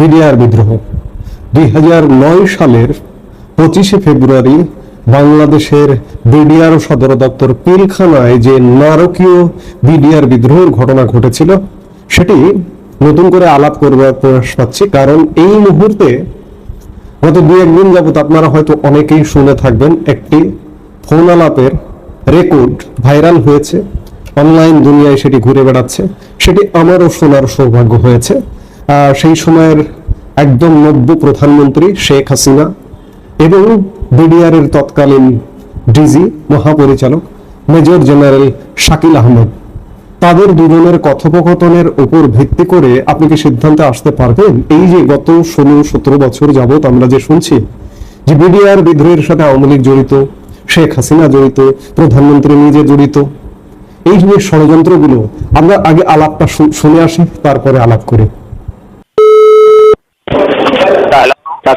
BDR বিদ্রোহ। দুই হাজার নয় সালের পঁচিশে ফেব্রুয়ারি বাংলাদেশের বিডিআর সদর দপ্তর পিলখানায় যে নারকীয় বিডিআর বিদ্রোহের ঘটনা ঘটেছিল, সেটি নতুন করে আলাপ করবার প্রয়াস পাচ্ছি। কারণ এই মুহূর্তে গত দু একদিন যাবত আপনারা হয়তো অনেকেই শুনে থাকবেন, একটি ফোন আলাপের রেকর্ড ভাইরাল হয়েছে। অনলাইন দুনিয়ায় সেটি ঘুরে বেড়াচ্ছে। সেটি আমারও শোনার সৌভাগ্য হয়েছে। সেই সময়ের একদম নব্য প্রধানমন্ত্রী শেখ হাসিনা এবং বিডিআর এর তৎকালীন ডিজি মহাপরিচালক মেজর জেনারেল শাকিল আহমেদ। তাদের দুজনের কথোপকথনের উপর ভিত্তি করে আপনি কি সিদ্ধান্তে আসতে পারবেন? এই যে গত ষোলো, সতেরো বছর যাবত আমরা যে শুনছি যে বিডিআর বিদ্রোহের সাথে আওয়ামী লীগ জড়িত, শেখ হাসিনা জড়িত, প্রধানমন্ত্রী নিজে জড়িত, এই যে ষড়যন্ত্রগুলো, আমরা আগে আলাপটা শুনে আসি, তারপরে আলাপ করি হ্যালো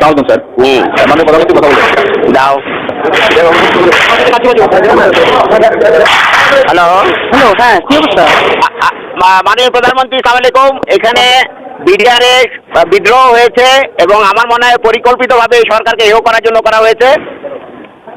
সালামালাইকুম স্যার হুম মানে প্রধানমন্ত্রী কথা বলছেন দাও। হ্যালো হ্যালো হ্যাঁ কি অবস্থা? মাননীয় প্রধানমন্ত্রী সালামালাইকুম এখানে বিডিআরএস বিদ্রোহ হয়েছে এবং আমার মনে হয় পরিকল্পিতভাবে সরকারকে হেয় করার জন্য করা হয়েছে।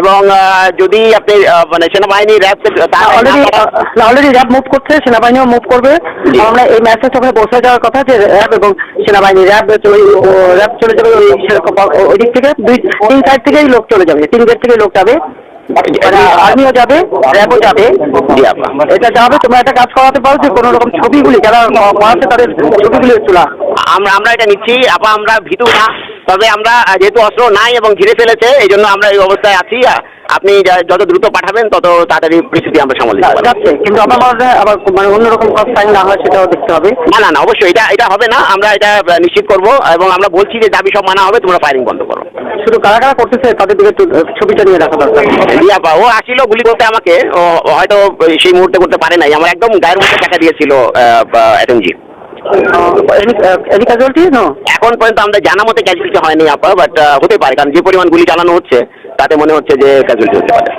এবং যদি আপনি মানে সেনাবাহিনী RAB already already RAB move করছে সেনাবাহিনীও মুভ করবে। আমরা এই ম্যাচটা সবাই পৌঁছে যাওয়ার কথা যে র্যাব এবং সেনাবাহিনী র্যাব চলে র্যাব চলে যাবে ওই দিক থেকে। দুই তিন সাইড থেকেই লোক চলে যাবে তিন গেট থেকেই লোক যাবে। আর্মিও যাবে র্যাবও যাবে। জি আপা। এটা যাবে তোমরা একটা কাজ করাতে পারো যে কোনো রকম ছবিগুলি যারা করাচ্ছে তাদের ছবিগুলি তোলা আমরা আমরা এটা নিচ্ছি। আপা আমরা ভীতু না। তবে আমরা যেহেতু অস্ত্র নাই এবং ঘিরে ফেলেছে এই জন্য আমরা এই অবস্থায় আছি। আপনি যত দ্রুত পাঠাবেন তত তাড়াতাড়ি পরিস্থিতি আমরা সামাল দিতে পারব। কিন্তু আমার আবার মানে অন্যরকম কাজ না হয় সেটাও দেখতে হবে। না না না অবশ্যই এটা এটা হবে না। আমরা এটা নিশ্চিত করব এবং আমরা বলছি যে দাবি সব মানা হবে তোমরা ফায়ারিং বন্ধ করো। শুধু কারা কারা করতেছে তাদের দিকে ছবিটা নিয়ে রাখা দরকার। রিয়াপা ও আসছিল গুলি করতে আমাকে। হয়তো সেই মুহূর্তে করতে পারে নাই। আমার একদম গায়ের মধ্যে টাকা দিয়েছিল নো এখন পর্যন্ত আমরা জানা মতে ক্যাজুয়ালিটি হয়নি আপা বাট হতে পারে কারণ যে পরিমাণ গুলি চালানো হচ্ছে তাতে মনে হচ্ছে যে ক্যাজুয়ালিটি হতে পারে।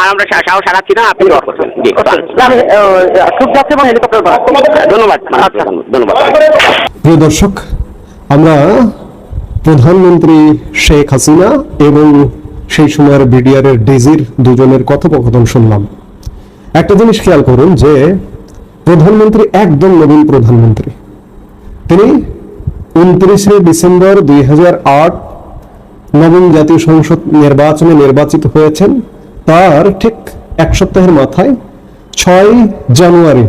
আর আমরা সাহস হারাচ্ছি না আপনি ধন্যবাদ। ধন্যবাদ প্রিয় দর্শক প্রধানমন্ত্রী শেখ হাসিনা এবং সেই সময়ের বিডিআর এর ডিজির দুজনের কথোপকথন শুনলাম। একটা জিনিস খেয়াল করুন যে প্রধানমন্ত্রী একদম নবীন প্রধানমন্ত্রী। তিনি উনত্রিশে ডিসেম্বর দুই নবম জাতীয় সংসদ নির্বাচনে নির্বাচিত হয়েছেন। তার ঠিক এক সপ্তাহের মাথায় ছয় জানুয়ারি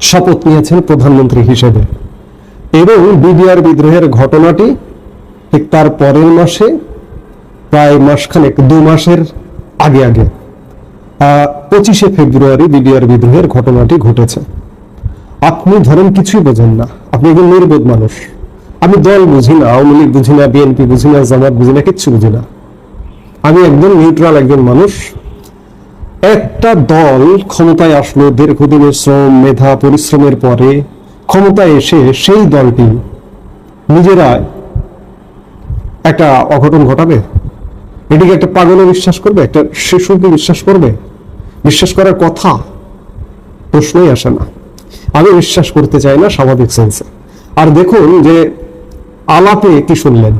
শপথ নিয়েছেন প্রধানমন্ত্রী হিসেবে। এবং বিডিআর বিদ্রোহের ঘটনাটি ঠিক তার পরের মাসে, প্রায় মাসখানেক, দু মাসের আগে আগে পঁচিশে ফেব্রুয়ারি বিডিআর বিদ্রোহের ঘটনাটি ঘটেছে। আপনি ধরেন কিছুই বোঝেন না। আপনি একজন নির্বোধ মানুষ। আমি দল বুঝি না, আওয়ামী লীগ বুঝি না, বিএনপি বুঝি না, জামাত বুঝি না, কিচ্ছু বুঝি না। আমি একদম নিউট্রাল একজন মানুষ। একটা দল ক্ষমতায় আসলো দীর্ঘদিনের শ্রম, মেধা, পরিশ্রমের পরে, ক্ষমতায় এসে সেই দলটি নিজেরা একটা অঘটন ঘটাবে? এটিকে একটা পাগলে বিশ্বাস করবে? একটা শিশুকে বিশ্বাস করবে? বিশ্বাস করার কথা? প্রশ্নই আসে না। আমি বিশ্বাস করতে চাই না স্বাভাবিক সেন্সে আর দেখুন যে আলাপে কি শুনলেন?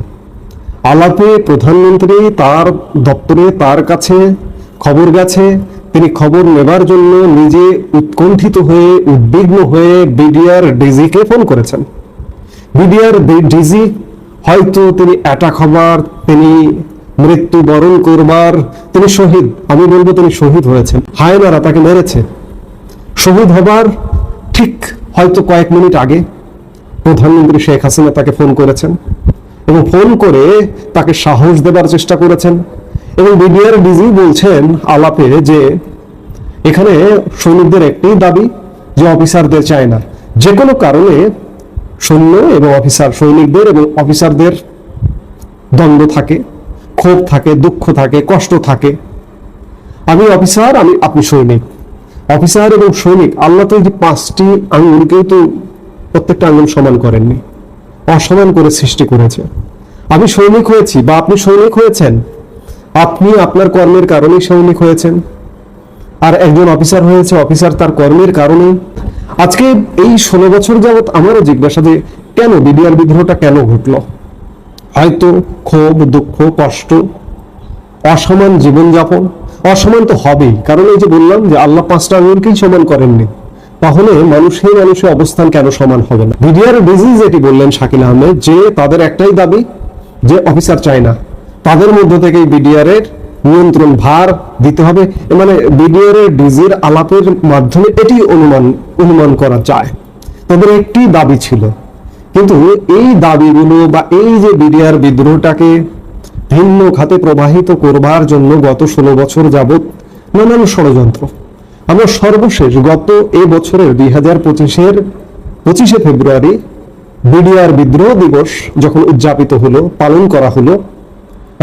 আলাপে প্রধানমন্ত্রী তার দপ্তরে তার কাছে খবর গেছে। তিনি খবর নেবার জন্য নিজে উৎকণ্ঠিত হয়ে, উদ্বিগ্ন হয়ে বিডিআর ডিজিকে ফোন করেছেন। বিডিআর ডিজি, হয়তো তিনি অ্যাটাক হবার, তিনি মৃত্যু বরণ করবার, তিনি শহীদ, আমি বলব তিনি শহীদ হয়েছেন। হায়নারা তাকে মেরেছে। শহীদ হবার ঠিক হয়তো কয়েক মিনিট আগে প্রধানমন্ত্রী শেখ হাসিনা তাকে ফোন করেছেন এবং ফোন করে তাকে সাহস দেবার চেষ্টা করেছেন এবং বিডিআর ডিজি বলছেন আলাপে যে এখানে সৈনিকদের একটি দাবি যে অফিসারদের চায় না। যে কোনো কারণে সৈন্য এবং অফিসার সৈনিকদের এবং অফিসারদের দ্বন্দ্ব থাকে, ক্ষোভ থাকে, দুঃখ থাকে, কষ্ট থাকে। আমি অফিসার, আমি, আপনি সৈনিক। অফিসার এবং সৈনিক, আল্লাহ তো এই পাঁচটি আঙ্গুলকেও তো প্রত্যেকটা আঙ্গুল সমান করেননি। অসমান করে সৃষ্টি করেছে। আমি সৈনিক হয়েছি বা আপনি সৈনিক হয়েছেন? আপনি আপনার কর্মের কারণেই সৈনিক হয়েছেন। আর একজন অফিসার হয়েছে, অফিসার তার কর্মের কারণে আজকে এই ষোলো বছর যাবৎ আমারও জিজ্ঞাসা যে কেন বিডিআর বিদ্রোহটা কেন ঘটল? হয়তো ক্ষোভ, দুঃখ, কষ্ট, অসমান জীবনযাপন। অসমান তো হবেই। কারণ এই যে বললাম যে আল্লাহ পাঁচটা আঙুলকেই সমান করেননি। তাহলে মানুষের মানুষের অবস্থান কেন সমান হবে না? বিডিআর ডিজিজ যেটি বললেন শাকিল আহমেদ, যে তাদের একটাই দাবি যে অফিসার চায় না। তাদের মধ্য থেকেই বিডিআর এর নিয়ন্ত্রণ ভার দিতে হবে। মানে বিডিআর এর ডিজির আলাপের মাধ্যমে এটি অনুমান অনুমান করা যায়। তাদের একটি দাবি ছিল। কিন্তু এই দাবিগুলো বা এই যে বিডিআর বিদ্রোহটাকে ভিন্ন খাতে প্রবাহিত করবার জন্য গত ষোলো বছর যাবৎ নানান ষড়যন্ত্র আমরা সর্বশেষ গত এ বছরের দুই হাজার পঁচিশের পঁচিশে ফেব্রুয়ারি বিডিআর বিদ্রোহ দিবস যখন উদযাপিত হলো, পালন করা হলো,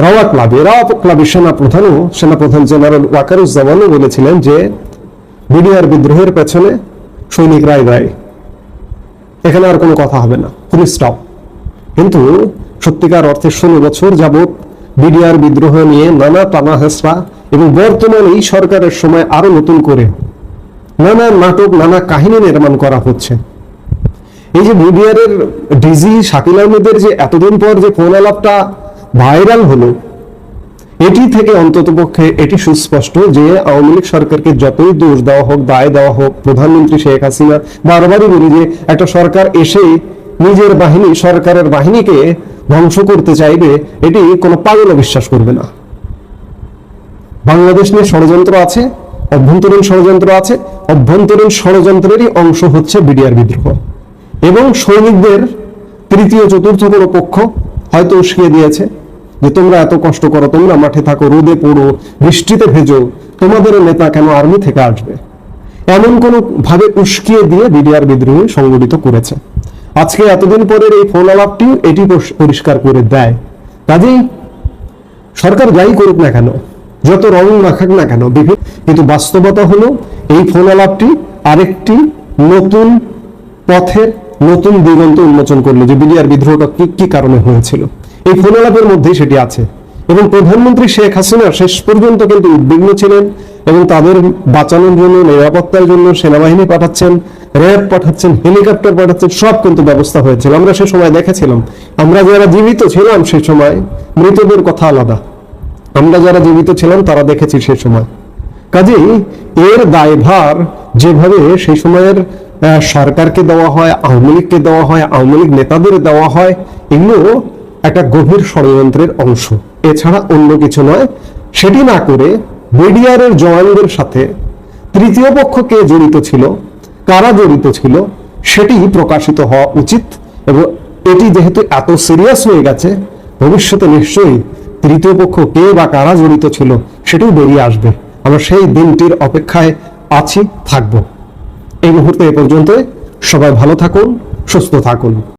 রাওয়া ক্লাবে, রাওয়া ক্লাবের সেনা প্রধানও সেনাপ্রধান জেনারেল ওয়াকারুজ্জামানও বলেছিলেন যে বিডিআর বিদ্রোহের পেছনে সৈনিকরাই দায়ী। এখানে আর কোনো কথা হবে না। ফুল স্টপ কিন্তু সত্যিকার অর্থে ষোলো বছর যাবৎ বিডিআর বিদ্রোহ নিয়ে নানা টানা হেসরা এবং বর্তমান এই সরকারের সময় আরও নতুন করে নানা নাটক, নানা কাহিনী নির্মাণ করা হচ্ছে। এই যে বিডিআর এর ডিজি শাকিল আহমেদের যে এতদিন পর যে ফোন আলাপটা ভাইরাল হলো, এটি থেকে অন্তত পক্ষে এটি সুস্পষ্ট যে আওয়ামী লীগ সরকারকে যতই দোষ দেওয়া হোক, দায় দেওয়া হোক, প্রধানমন্ত্রী শেখ হাসিনা বারবারই বলি যে একটা সরকার এসেই নিজের বাহিনী, সরকারের বাহিনীকে ধ্বংস করতে চাইবে, এটি কোনো পাগলও বিশ্বাস করবে না। বাংলাদেশ নিয়ে ষড়যন্ত্র আছে, অভ্যন্তরীণ ষড়যন্ত্র আছে, অভ্যন্তরীণ ষড়যন্ত্রেরই অংশ হচ্ছে বিডিআর বিদ্রোহ। এবং সৈনিকদের তৃতীয়, চতুর্থ কোনো পক্ষ হয়তো উস্কিয়ে দিয়েছে যে তোমরা এত কষ্ট করো, তোমরা মাঠে থাকো, রোদে পড়ো, বৃষ্টিতে ভেজো, তোমাদের নেতা কেন আর্মি থেকে আসবে? এমন কোন ভাবে উস্কিয়ে দিয়ে বিডিআর বিদ্রোহ সংগঠিত করেছে। আজকে এতদিন পরের এই ফোন আলাপটি এটি পরিষ- পরিষ্কার করে দেয়। কাজেই সরকার যাই করুক না কেন যত রং মাখাক না কেন বিভিন্ন কিন্তু বাস্তবতা হলো এই ফোন আলাপটি আরেকটি নতুন পথের নতুন দিগন্ত উন্মোচন করল যে বিডিআর বিদ্রোহটা কি কি কারণে হয়েছিল। এই ফোন আলাপের মধ্যেই সেটি আছে এবং প্রধানমন্ত্রী শেখ হাসিনা শেষ পর্যন্ত কিন্তু উদ্বিগ্ন ছিলেন এবং তাদের বাঁচানোর জন্য, নিরাপত্তার জন্য সেনাবাহিনী পাঠাচ্ছেন, র্যাব পাঠাচ্ছেন, হেলিকপ্টার পাঠাচ্ছেন, সব কিন্তু ব্যবস্থা হয়েছিল। আমরা সে সময় দেখেছিলাম। আমরা যারা জীবিত ছিলাম সে সময়, মৃতদের কথা আলাদা। আমরা যারা জীবিত ছিলাম, তারা দেখেছি সে সময়। কাজেই এর দায়ভার যেভাবে সেই সময়ের সরকারকে দেওয়া হয়, আওয়ামী লীগকে দেওয়া হয়, আওয়ামী লীগ নেতাদের দেওয়া হয়, এগুলো একটা গভীর ষড়যন্ত্রের অংশ। এছাড়া অন্য কিছু নয়, সেটি না করে বিডিআরের জওয়ানদের সাথে তৃতীয় পক্ষ কে জড়িত ছিল, কারা জড়িত ছিল, সেটি প্রকাশিত হওয়া উচিত এবং এটি যেহেতু এত সিরিয়াস হয়ে গেছে, ভবিষ্যতে নিশ্চয়ই তৃতীয় পক্ষ কে বা কারা জড়িত ছিল সেটিও বেরিয়ে আসবে। আমরা সেই দিনটির অপেক্ষায় আছি, থাকব। এই মুহূর্তে এ পর্যন্ত সবাই ভালো থাকুন, সুস্থ থাকুন।